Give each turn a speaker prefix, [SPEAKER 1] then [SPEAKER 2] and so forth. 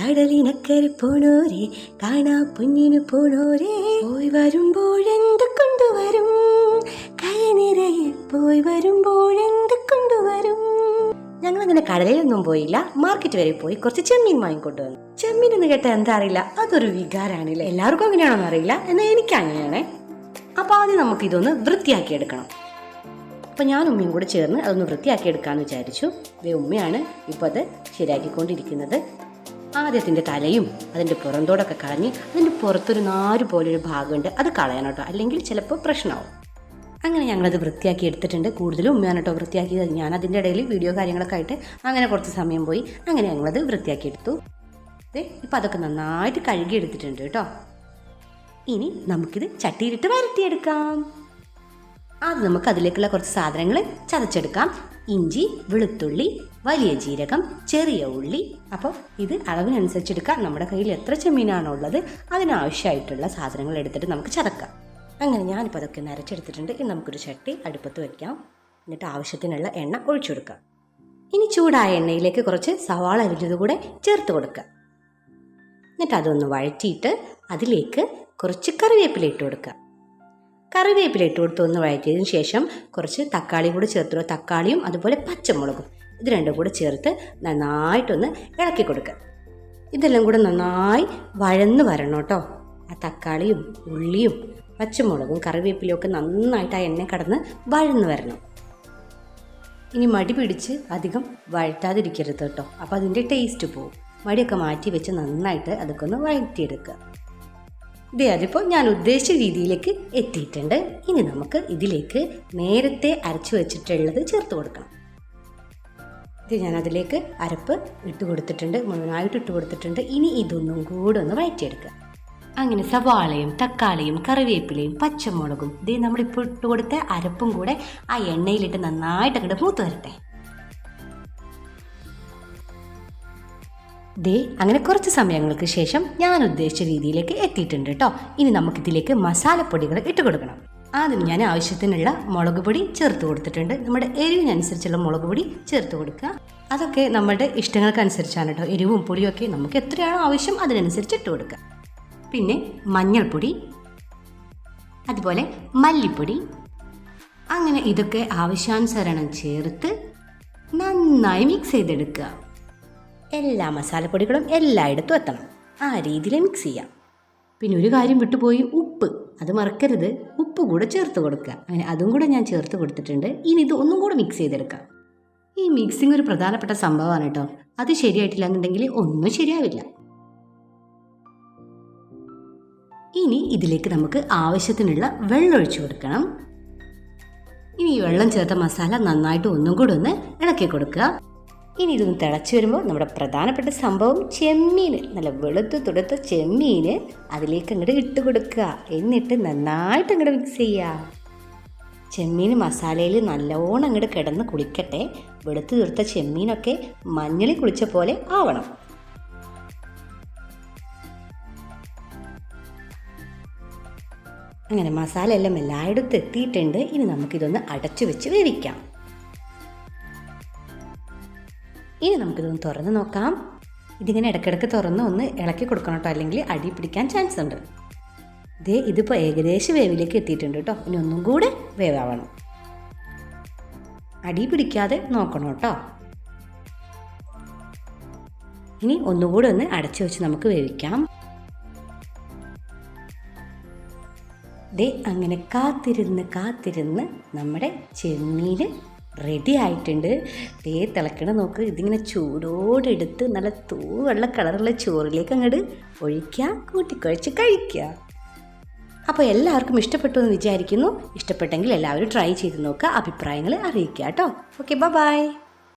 [SPEAKER 1] കടലിനക്കരെ പോണോരേ കാണാ പൊന്നിന് പോണോരേ? പോയി വരുമ്പോഴെന്ത് കൊണ്ടുവരും? കൈ നിറയെ പോയി വരുമ്പോഴെന്ത് കൊണ്ടുവരും? ഞങ്ങൾ അങ്ങനെ കടലിലൊന്നും പോയില്ല. മാർക്കറ്റ് വരെ പോയി കുറച്ച് ചെമ്മീൻ വാങ്ങിക്കൊണ്ടു വന്നു ചെമ്മീൻ എന്ന് കേട്ടാൽ എന്താ അറിയില്ല? അതൊരു വികാരാണല്ലേ എല്ലാവർക്കും അങ്ങനെയാണോ അറിയില്ല. എന്നാൽ എനിക്ക് അങ്ങനെയാണേ. അപ്പോൾ ആദ്യം നമുക്ക് ഇതൊന്ന് വൃത്തിയാക്കി എടുക്കണം. അപ്പോൾ ഞാൻ ഉമ്മയും കൂടെ ചേർന്ന് അതൊന്ന് വൃത്തിയാക്കി എടുക്കാന്ന് വിചാരിച്ചു. ദേ ഉമ്മയാണ് ഇപ്പോൾ അത് ശരിയാക്കിക്കൊണ്ടിരിക്കുന്നത്. ആദ്യത്തിന്റെ തലയും അതിന്റെ പുറന്തോടൊക്കെ കളഞ്ഞ് അതിന്റെ പുറത്തൊരു നാര് പോലൊരു ഭാഗമുണ്ട്. അത് കളയണം അല്ലെങ്കിൽ ചിലപ്പോൾ പ്രശ്നമാവും. അങ്ങനെ ഞങ്ങളത് വൃത്തിയാക്കി എടുത്തിട്ടുണ്ട്. കൂടുതലും ഉമ്മയാണ് കേട്ടോ വൃത്തിയാക്കിയത്. ഞാൻ അതിന്റെ ഇടയിൽ വീഡിയോ കാര്യങ്ങളൊക്കെ ആയിട്ട് അങ്ങനെ കുറച്ച് സമയം പോയി. അങ്ങനെ ഞങ്ങളത് വൃത്തിയാക്കി എടുത്തു. ഇപ്പം അതൊക്കെ നന്നായിട്ട് കഴുകി എടുത്തിട്ടുണ്ട് കേട്ടോ. ഇനി നമുക്കിത് ചട്ടിയിലിട്ട് വരട്ടിയെടുക്കാം. ആദ്യം നമുക്ക് അതിലേക്കുള്ള കുറച്ച് സാധനങ്ങൾ ചതച്ചെടുക്കാം. ഇഞ്ചി വെളുത്തുള്ളി വലിയ ജീരകം ചെറിയ ഉള്ളി. അപ്പോൾ ഇത് അളവിനനുസരിച്ചെടുക്കാം. നമ്മുടെ കയ്യിൽ എത്ര ചെമ്മീനാണോ ഉള്ളത് അതിനാവശ്യമായിട്ടുള്ള സാധനങ്ങൾ എടുത്തിട്ട് നമുക്ക് ചതക്കാം. അങ്ങനെ ഞാനിപ്പോൾ അതൊക്കെ നരച്ചെടുത്തിട്ടുണ്ട്. ഇനി നമുക്കൊരു ചട്ടി അടുപ്പത്ത് വയ്ക്കാം. എന്നിട്ട് ആവശ്യത്തിനുള്ള എണ്ണ ഒഴിച്ചു കൊടുക്കാം ഇനി ചൂടായ എണ്ണയിലേക്ക് കുറച്ച് സവാള അരിഞ്ഞത് കൂടെ ചേർത്ത് കൊടുക്കുക. എന്നിട്ട് അതൊന്ന് വഴറ്റിയിട്ട് അതിലേക്ക് കുറച്ച് കറിവേപ്പില ഇട്ട് കൊടുക്കുക. കറിവേപ്പില ഇട്ട് കൊടുത്ത് ഒന്ന് വഴറ്റിയതിന് ശേഷം കുറച്ച് തക്കാളിയും കൂടി ചേർത്ത് തക്കാളിയും അതുപോലെ പച്ചമുളകും ഇത് രണ്ടും കൂടെ ചേർത്ത് നന്നായിട്ടൊന്ന് ഇളക്കി കൊടുക്കുക. ഇതെല്ലാം കൂടെ നന്നായി വഴന്ന് വരണം കേട്ടോ. ആ തക്കാളിയും ഉള്ളിയും പച്ചമുളകും കറിവേപ്പിലയും ഒക്കെ നന്നായിട്ട് ആ എണ്ണ കടന്ന് വഴന്ന് വരണം. ഇനി മടി പിടിച്ച് അധികം വഴറ്റാതിരിക്കരുത് കേട്ടോ. അപ്പോൾ അതിന്റെ ടേസ്റ്റ് പോവും. മടിയൊക്കെ മാറ്റി വെച്ച് നന്നായിട്ട് അതൊക്കെ ഒന്ന് വഴറ്റിയെടുക്കുക. ഇതേ അതിപ്പോൾ ഞാൻ ഉദ്ദേശിച്ച രീതിയിലേക്ക് എത്തിയിട്ടുണ്ട്. ഇനി നമുക്ക് ഇതിലേക്ക് നേരത്തെ അരച്ചു വെച്ചിട്ടുള്ളത് ചേർത്ത് കൊടുക്കണം. ഇത് ഞാൻ അതിലേക്ക് അരപ്പ് ഇട്ട് കൊടുത്തിട്ടുണ്ട് മുഴുവനായിട്ട് ഇട്ട് കൊടുത്തിട്ടുണ്ട്. ഇനി ഇതൊന്നും കൂടെ ഒന്ന് വഴറ്റിയെടുക്കുക അങ്ങനെ സവാളയും തക്കാളിയും കറിവേപ്പിലയും പച്ചമുളകും ഇതേ നമ്മളിപ്പോൾ ഇട്ട് കൊടുത്ത അരപ്പും കൂടെ ആ എണ്ണയിലിട്ട് നന്നായിട്ട് അങ്ങോട്ട് മൂത്ത് വരട്ടെ. ദേ അങ്ങനെ കുറച്ച് സമയങ്ങൾക്ക് ശേഷം ഞാൻ ഉദ്ദേശിച്ച രീതിയിലേക്ക് എത്തിയിട്ടുണ്ട് കേട്ടോ ഇനി നമുക്കിതിലേക്ക് മസാലപ്പൊടികൾ ഇട്ട് കൊടുക്കണം. ആദ്യം ഞാൻ ആവശ്യത്തിനുള്ള മുളക് പൊടി ചേർത്ത് കൊടുത്തിട്ടുണ്ട്. നമ്മുടെ എരിവിനനുസരിച്ചുള്ള മുളക് പൊടി ചേർത്ത് കൊടുക്കുക. അതൊക്കെ നമ്മുടെ ഇഷ്ടങ്ങൾക്കനുസരിച്ചാണ് കേട്ടോ എരിവും പൊടിയും ഒക്കെ നമുക്ക് എത്രയാണോ ആവശ്യം അതിനനുസരിച്ച് ഇട്ട് കൊടുക്കുക. പിന്നെ മഞ്ഞൾപ്പൊടി അതുപോലെ മല്ലിപ്പൊടി. അങ്ങനെ ഇതൊക്കെ ആവശ്യാനുസരണം ചേർത്ത് നന്നായി മിക്സ് ചെയ്തെടുക്കുക. എല്ലാ മസാലപ്പൊടികളും എല്ലായിടത്തും എത്തണം. ആ രീതിയിൽ മിക്സ് ചെയ്യാം. പിന്നെ ഒരു കാര്യം വിട്ടുപോയി ഉപ്പ്. അത് മറക്കരുത്. ഉപ്പ് കൂടെ ചേർത്ത് കൊടുക്കുക. അങ്ങനെ അതും കൂടെ ഞാൻ ചേർത്ത് കൊടുത്തിട്ടുണ്ട്. ഇനി ഇത് ഒന്നും കൂടെ മിക്സ് ചെയ്തെടുക്കാം. ഈ മിക്സിംഗ് ഒരു പ്രധാനപ്പെട്ട സംഭവമാണ് കേട്ടോ. അത് ശരിയായിട്ടില്ല എന്നുണ്ടെങ്കിൽ ഒന്നും ശരിയാവില്ല. ഇനി ഇതിലേക്ക് നമുക്ക് ആവശ്യത്തിനുള്ള വെള്ളം ഒഴിച്ചു കൊടുക്കണം. ഇനി ഈ വെള്ളം ചേർത്ത മസാല നന്നായിട്ട് ഒന്നും കൂടെ ഒന്ന് ഇളക്കി കൊടുക്കുക. ഇനി ഇതൊന്ന് തിളച്ച് വരുമ്പോൾ നമ്മുടെ പ്രധാനപ്പെട്ട സംഭവം ചെമ്മീൻ നല്ല വെളുത്ത് തുടുത്ത ചെമ്മീൻ അതിലേക്ക് അങ്ങോട്ട് ഇട്ട് കൊടുക്കുക. എന്നിട്ട് നന്നായിട്ട് അങ്ങോട്ട് മിക്സ് ചെയ്യുക. ചെമ്മീൻ മസാലയിൽ നല്ലോണം അങ്ങോട്ട് കിടന്ന് കുളിക്കട്ടെ. വെളുത്ത് തുടുത്ത ചെമ്മീനൊക്കെ മഞ്ഞളിൽ കുളിച്ച പോലെ ആവണം. അങ്ങനെ മസാല എല്ലാം എല്ലായിടത്തും എത്തിയിട്ടുണ്ട്. ഇനി നമുക്കിതൊന്ന് അടച്ചു വെച്ച് വേവിക്കാം. ഇനി നമുക്കിതൊന്ന് തുറന്ന് നോക്കാം. ഇതിങ്ങനെ ഇടയ്ക്കിടയ്ക്ക് തുറന്ന് ഒന്ന് ഇളക്കി കൊടുക്കണം കേട്ടോ. അല്ലെങ്കിൽ അടി പിടിക്കാൻ ചാൻസ് ഉണ്ട്. ഇതേ ഇതിപ്പോൾ ഏകദേശം വേവിലേക്ക് എത്തിയിട്ടുണ്ട് കേട്ടോ. ഇനി ഒന്നും കൂടെ വേവാവണം. അടി പിടിക്കാതെ നോക്കണം കേട്ടോ. ഇനി ഒന്നുകൂടെ ഒന്ന് അടച്ചു വെച്ച് നമുക്ക് വേവിക്കാം. ദേ അങ്ങനെ കാത്തിരുന്ന് കാത്തിരുന്ന് നമ്മുടെ ചെമ്മീൻ റെഡി ആയിട്ടുണ്ട്. ദേ തിളക്കണ നോക്ക്. ഇതിങ്ങനെ ചൂടോടെടുത്ത് നല്ല തൂ വെള്ള കളറുള്ള ചോറിലേക്ക് അങ്ങോട്ട് ഒഴിക്കുക കൂട്ടിക്കുഴച്ച് കഴിക്കുക. അപ്പോൾ എല്ലാവർക്കും ഇഷ്ടപ്പെട്ടു എന്ന് വിചാരിക്കുന്നു. ഇഷ്ടപ്പെട്ടെങ്കിൽ എല്ലാവരും ട്രൈ ചെയ്ത് നോക്കുക അഭിപ്രായങ്ങൾ അറിയിക്കുക കേട്ടോ. Okay bye